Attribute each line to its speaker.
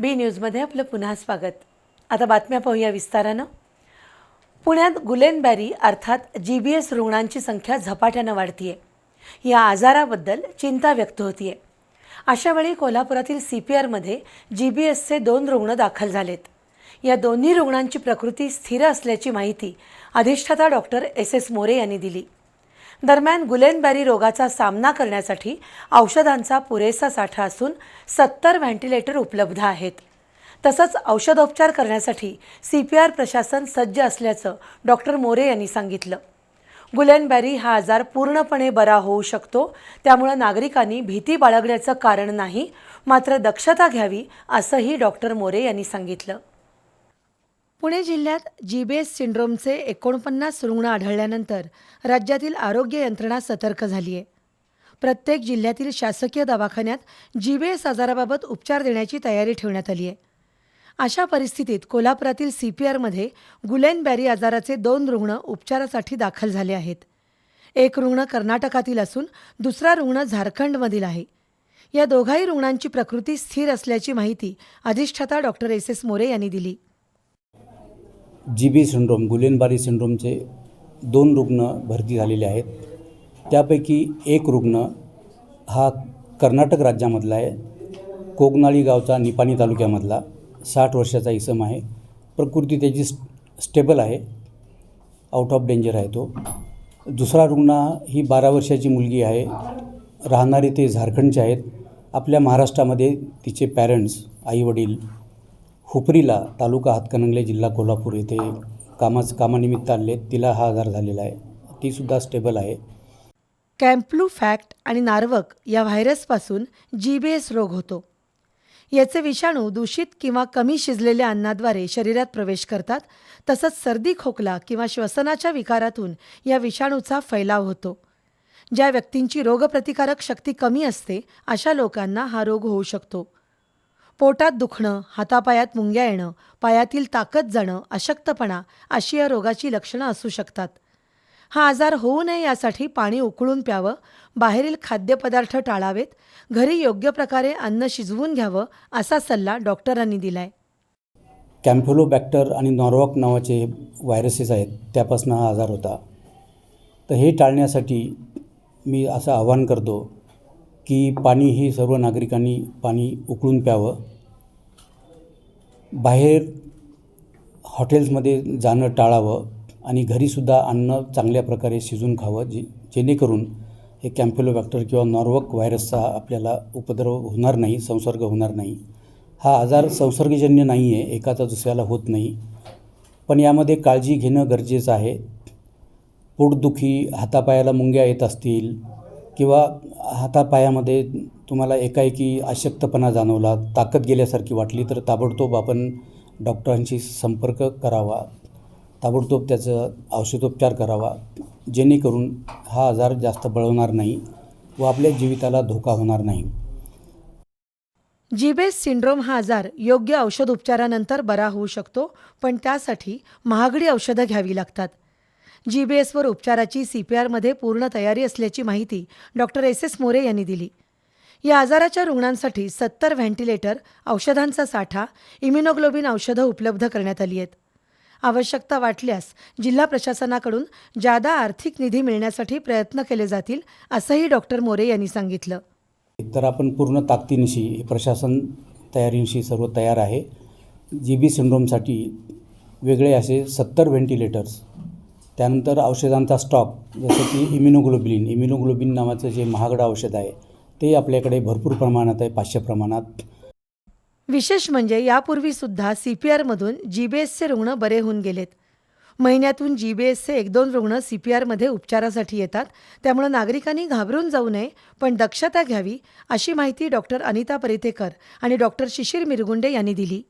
Speaker 1: बी न्यूजमध्ये आपलं पुन्हा स्वागत. आता बातम्या पाहूया विस्तारानं. पुण्यात गुलेनबॅरी अर्थात जी बी एस रुग्णांची संख्या झपाट्यानं वाढतीये. या आजाराबद्दल चिंता व्यक्त होतीये. अशावेळी कोल्हापुरातील सी पी आरमध्ये जी बी एसचे दोन रुग्ण दाखल झालेत. या दोन्ही रुग्णांची प्रकृती स्थिर असल्याची माहिती अधिष्ठाता डॉक्टर एस एस मोरे यांनी दिली. दरम्यान गुलेनबॅरी रोगाचा सामना करण्यासाठी औषधांचा पुरेसा साठा असून सत्तर व्हेंटिलेटर उपलब्ध आहेत. तसंच औषधोपचार करण्यासाठी सी पी आर प्रशासन सज्ज असल्याचं डॉक्टर मोरे यांनी सांगितलं. गुलेनबॅरी हा आजार पूर्णपणे बरा होऊ शकतो त्यामुळं नागरिकांनी भीती बाळगण्याचं कारण नाही मात्र दक्षता घ्यावी असंही डॉक्टर मोरे यांनी सांगितलं. पुणे जिल्ह्यात जीबेस सिंड्रोमचे एकोणपन्नास रुग्ण आढळल्यानंतर राज्यातील आरोग्य यंत्रणा सतर्क झाली आहे. प्रत्येक जिल्ह्यातील शासकीय दवाखान्यात जीबेस आजाराबाबत उपचार देण्याची तयारी ठेवण्यात आली आहे. अशा परिस्थितीत कोल्हापुरातील सी पी आरमध्ये गुलेनबॅरी आजाराचे दोन रुग्ण उपचारासाठी दाखल झाले आहेत. एक रुग्ण कर्नाटकातील असून दुसरा रुग्ण झारखंडमधील आहे. या दोघाही रुग्णांची प्रकृती स्थिर असल्याची माहिती अधिष्ठाता डॉक्टर एस एस मोरे यांनी दिली.
Speaker 2: जी बी सिंड्रोम गुलेनबारी सिंड्रोमचे दोन रुग्ण भरती झालेले आहेत. त्यापैकी एक रुग्ण हा कर्नाटक राज्यामधला आहे. कोगनाळी गावचा निपाणी तालुक्यामधला. साठ वर्षाचा इसम आहे. प्रकृती त्याची स्टेबल आहे. आउट ऑफ डेंजर आहे तो. दुसरा रुग्ण ही बारा वर्षाची मुलगी आहे. राहणारे ते झारखंडचे आहेत. आपल्या महाराष्ट्रामध्ये तिचे पॅरेंट्स आईवडील हुपरीला तालुका हातकणंगले जिल्हा कोल्हापूर येथे कामाच कामानिमित्त आले तिला हा आजार झालेला आहे. तीसुद्धा स्टेबल आहे.
Speaker 1: कॅम्प्लू फॅक्ट आणि नार्वक या व्हायरसपासून जी बी एस रोग होतो. याचे विषाणू दूषित किंवा कमी शिजलेल्या अन्नाद्वारे शरीरात प्रवेश करतात तसंच सर्दी खोकला किंवा श्वसनाच्या विकारातून या विषाणूचा फैलाव होतो. ज्या व्यक्तींची रोगप्रतिकारक शक्ती कमी असते अशा लोकांना हा रोग होऊ शकतो. पोटात दुखणं हातापायात मुंग्या येणं पायातील ताकद जाणं अशक्तपणा अशी या रोगाची लक्षणं असू शकतात. हा आजार होऊ नये यासाठी पाणी उकळून प्यावं बाहेरील खाद्यपदार्थ टाळावेत घरी योग्य प्रकारे अन्न शिजवून घ्यावं असा सल्ला डॉक्टरांनी दिलाय.
Speaker 2: कॅम्फोलोबॅक्टर आणि नॉर्वॉक नावाचे व्हायरसेस आहेत त्यापासून हा आजार होता. तर हे टाळण्यासाठी मी असं आवाहन करतो की पाणी ही सर्व नागरिकांनी पाणी उकळून प्यावं. बाहेर हॉटेल्समध्ये जाणं टाळावं आणि घरीसुद्धा अन्न चांगल्या प्रकारे शिजून खावं जे जेणेकरून हे कॅम्फोलोबॅक्टर किंवा नॉर्वक व्हायरसचा आपल्याला उपद्रव होणार नाही संसर्ग होणार नाही. हा आजार संसर्गजन्य नाही आहे एकाचा दुसऱ्याला होत नाही. पण यामध्ये काळजी घेणं गरजेचं आहे. पोटदुखी हातापायाला मुंग्या येत असतील किंवा हातापायामध्ये तुम्हाला एकाएकी अशक्तपणा जाणवला ताकद गेल्यासारखी वाटली तर ताबडतोब आपण डॉक्टरांशी संपर्क करावा. ताबडतोब त्याचं औषधोपचार करावा. जेणेकरून हा आजार जास्त बळवणार नाही व आपल्या जीविताला धोका होणार नाही.
Speaker 1: जीबेस सिंड्रोम हा आजार योग्य औषध उपचारानंतर बरा होऊ शकतो पण त्यासाठी महागडी औषधं घ्यावी लागतात. जीबीएसवर उपचाराची सी पी आरमध्ये पूर्ण तयारी असल्याची माहिती डॉक्टर एस एस मोरे यांनी दिली. या आजाराच्या रुग्णांसाठी सत्तर व्हेंटिलेटर औषधांचा साठा इम्युनोग्लोबिन औषधं उपलब्ध करण्यात आली आहेत. आवश्यकता वाटल्यास जिल्हा प्रशासनाकडून जादा आर्थिक निधी मिळण्यासाठी प्रयत्न केले जातील असंही डॉक्टर मोरे यांनी सांगितलं.
Speaker 2: तर आपण पूर्ण ताकदीनिशी प्रशासन तयारीनिशी सर्व तयार आहे. जी बी सिंड्रोमसाठी वेगळे असे सत्तर व्हेंटिलेटर्स त्यानंतर औषधांचा स्टॉक जसं की इम्युनोग्लोबिलिन इम्युनोग्लोबिन नावाचं जे महागडं औषध आहे ते आपल्याकडे भरपूर प्रमाणात आहे पाचशे प्रमाणात.
Speaker 1: विशेष म्हणजे यापूर्वी सुद्धा सी पी आरमधून जी बी एसचे रुग्ण बरे होऊन गेलेत. महिन्यातून जी बी एसचे एक दोन रुग्ण सी पी आरमध्ये उपचारासाठी येतात. त्यामुळे नागरिकांनी घाबरून जाऊ नये पण दक्षता घ्यावी अशी माहिती डॉक्टर अनिता परितेकर आणि डॉक्टर शिशिर मिरगुंडे यांनी दिली.